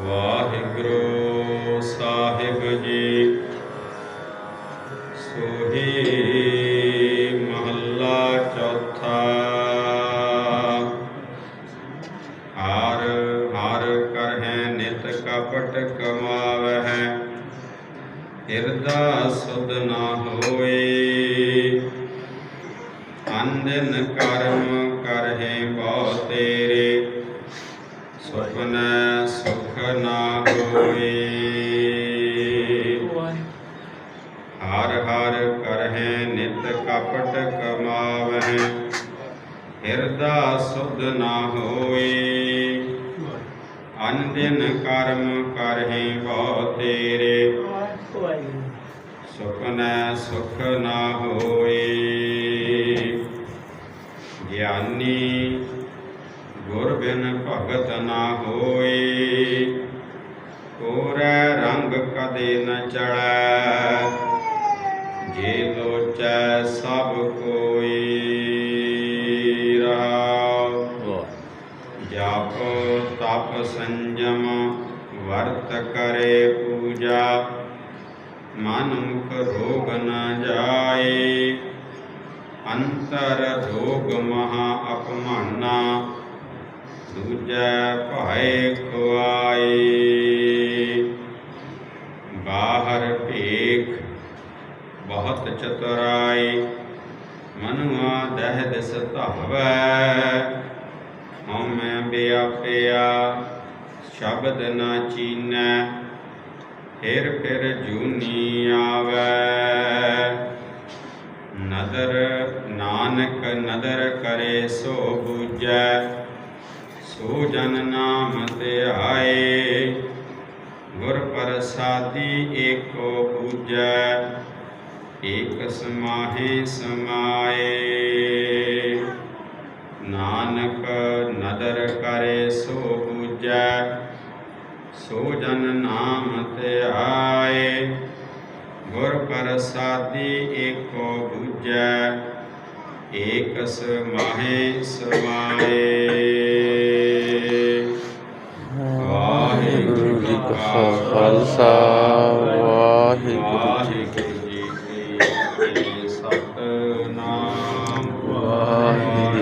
ਵਾਹਿਗੁਰੂ ਸਾਹਿਬ ਜੀ। ਸੋਹੀ ਮਹੱਲਾ ਚੌਥਾ। ਹਰ ਹਰ ਕਰਹਿ ਨਿਤ ਕਪਟ ਕਮਾਵਹਿ। ਹਿਰਦਾ ਸੁਧ ਨਾ ਹੋਏ। ਅੰਦਨ ਕਰਮ ਕਰਹਿ ਬਹੁ ਤੇਰੇ। ਸੁਪਨ ਹੋਏ ਹਰ ਹਰ ਕਰਹਿ ਨਿਤ ਕਪਟ ਕਮਾਵਹਿ, ਹਿਰਦਾ ਸੁਧ ਨਾ ਹੋਏ ਅਨਦਿਨ ਕਰਮ ਕਰਹਿ ਬਹੁ ਤੇਰੇ ਸੁਪਨੈ ਸੁਖ ਨਾ ਹੋਏ ਗਿਆਨੀ ਗੁਰ ਬਿਨ ਭਗਤ ਨਾ ਹੋਏ ਕੋਰੈ ਰੰਗ ਕਦੇ ਨ ਚੜੈ। ਜੇ ਲੋਚੈ ਸਭ ਕੋਈ ਰਹਾਉ ਜਪ ਤਪ ਸੰਜਮ ਵਰਤ ਕਰੇ ਪੂਜਾ। ਮਨ ਮੁਖ ਰੋਗ ਨ ਜਾਏ। ਅੰਤਰ ਰੋਗ ਮਹਾ ਅਪਮਾਨਾ। ਦੂਜੈ ਭਾਏ ਖੁਆਏ ਬਹੁਤ ਚਤੁਰਾਈ, ਮਨੁਆ ਦਹਿ ਦਿਸ ਧਾਵੈ। ਹਉਮੈ ਬਿਆਪਿਆ, ਸ਼ਬਦ ਨਾ ਚੀਨੈ, ਫਿਰ ਫਿਰ ਜੂਨੀ ਆਵੈ। ਨਦਰ ਨਾਨਕ ਨਦਰ ਕਰੇ ਸੋ ਬੂਝੈ, ਸੋ ਜਨ ਨਾਮ ਧਿਆਏ ਗੁਰ ਪ੍ਰਸਾਦੀ ਏਕੋ ਪੂਜੈ ਏਕ ਸਮਾਹੇ ਸਮਾਏ। ਨਾਨਕ ਨਦਰ ਕਰੇ ਸੋ ਬੂਝੈ ਸੋ ਜਨ ਨਾਮ ਧਿਆਏ ਗੁਰ ਪ੍ਰਸਾਦੀ ਏਕੋ ਬੂਝੈ ਏਕ ਸਮਾਹੇ ਸਮਾਏ। ਵਾਹਿਗੁਰੂ ਜੀ ਕਾ ਖਾਲਸਾ, ਵਾਹਿਗੁਰੂ ਜੀ ਕੀ